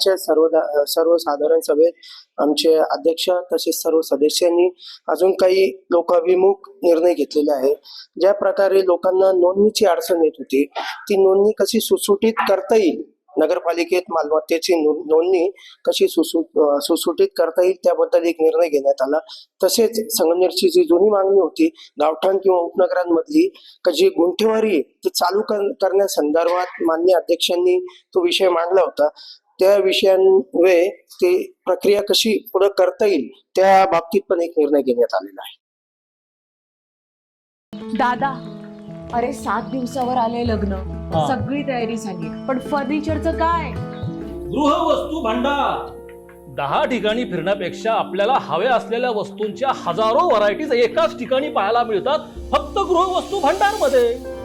सर्व सर्वसाधारण सभेत आमचे अध्यक्ष तसेच सर्व सदस्यांनी अजून काही लोकाभिमुख निर्णय घेतलेले आहे ज्या प्रकारे लोकांना नोंदणीची अडचण येत होती ती नोंदणी कशी सुसुटीत करता येईल? नगरपालिकेत मालमत्तेची नोंदणी कशी सुसु सुसुटीत करता येईल त्याबद्दल एक निर्णय घेण्यात आला. तसेच संगमनेरची जी जुनी मागणी होती गावठाण किंवा उपनगरांमधली का जी गुंठेवारी ती चालू कर- करण्यासंदर्भात मान्य अध्यक्षांनी तो विषय मांडला होता. त्या विषयांमुळे ती प्रक्रिया कशी पुढे करता येईल त्या बाबतीत पण एक निर्णय घेण्यात आलेला आहे. दादा अरे सात दिवसावर आले लग्न. सगळी तयारी झाली. पण फर्निचरचं काय? गृहवस्तू भांडार. दहा ठिकाणी फिरण्यापेक्षा आपल्याला हव्या असलेल्या वस्तूंच्या हजारो व्हरायटीज एकाच ठिकाणी पाहायला मिळतात फक्त गृहवस्तू भांडारमध्ये